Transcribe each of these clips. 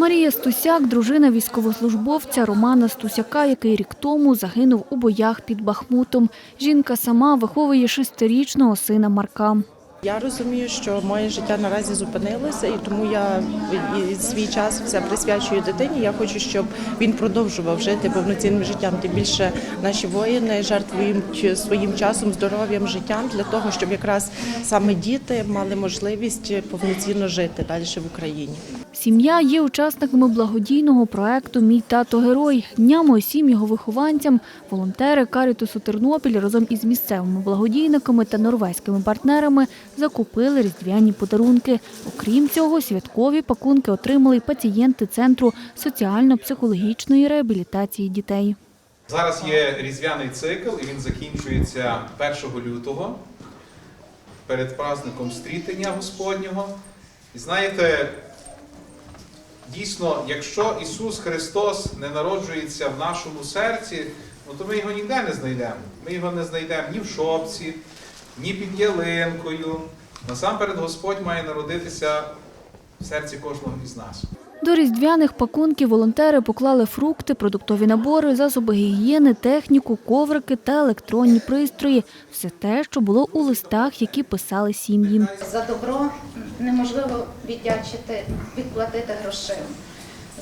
Марія Стусяк – дружина військовослужбовця Романа Стусяка, який рік тому загинув у боях під Бахмутом. Жінка сама виховує шестирічного сина Марка. Я розумію, що моє життя наразі зупинилося, і тому я свій час все присвячую дитині. Я хочу, щоб він продовжував жити повноцінним життям. Тим більше наші воїни жертвують своїм часом, здоров'ям, життям для того, щоб якраз саме діти мали можливість повноцінно жити далі в Україні. Сім'я є учасниками благодійного проекту Мій тато герой. Днями усім його вихованцям волонтери Карітусу Тернопіль разом із місцевими благодійниками та норвезькими партнерами закупили різдвяні подарунки. Окрім цього, святкові пакунки отримали й пацієнти центру соціально-психологічної реабілітації дітей. Зараз є різдвяний цикл, і він закінчується 1 лютого перед праздником стрітення Господнього. І знаєте, дійсно, якщо Ісус Христос не народжується в нашому серці, ну то ми його ніде не знайдемо. Ми його не знайдемо ні в шопці, ні під ялинкою. Насамперед Господь має народитися в серці кожного із нас. До різдвяних пакунків волонтери поклали фрукти, продуктові набори, засоби гігієни, техніку, коврики та електронні пристрої. Все те, що було у листах, які писали сім'ї. За добро неможливо віддячити, відплатити грошима.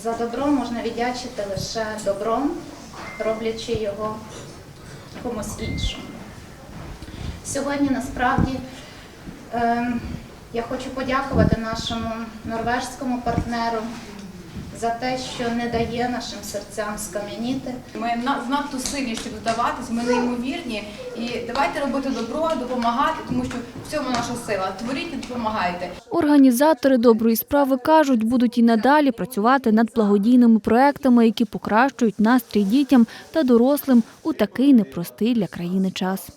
За добро можна віддячити лише добром, роблячи його комусь іншому. Сьогодні насправді е, я хочу подякувати нашому норвежському партнеру за те, що не дає нашим серцям скам'яніти. Ми на- надто сильні, щоб здаватись, ми неймовірні. І давайте робити добро, допомагати, тому що в цьому наша сила. Творіть і допомагайте. Організатори доброї справи кажуть, будуть і надалі працювати над благодійними проектами, які покращують настрій дітям та дорослим у такий непростий для країни час.